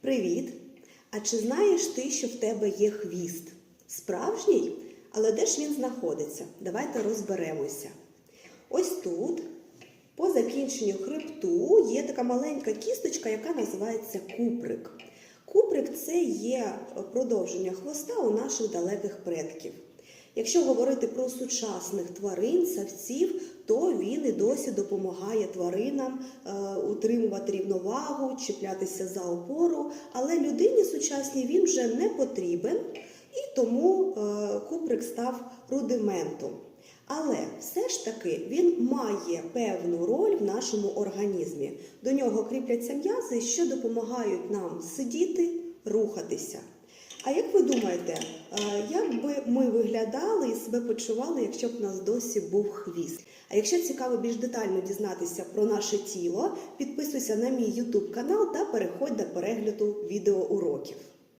Привіт! А чи знаєш ти, що в тебе є хвіст? Справжній? Але де ж він знаходиться? Давайте розберемося. Ось тут, по закінченню хребту, є така маленька кісточка, яка називається куприк. Куприк це є продовження хвоста у наших далеких предків. Якщо говорити про сучасних тварин, савців, то він і досі допомагає тваринам е, утримувати рівновагу, чіплятися за опору. Але людині сучасній він вже не потрібен, і тому е, куприк став рудиментом. Але все ж таки він має певну роль в нашому організмі. До нього кріпляться м'язи, що допомагають нам сидіти, рухатися. А як ви думаєте, е, як би ми виглядали і себе почували, якщо б у нас досі був хвіст? А якщо цікаво більш детально дізнатися про наше тіло, підписуйся на мій YouTube канал та переходь до перегляду відеоуроків.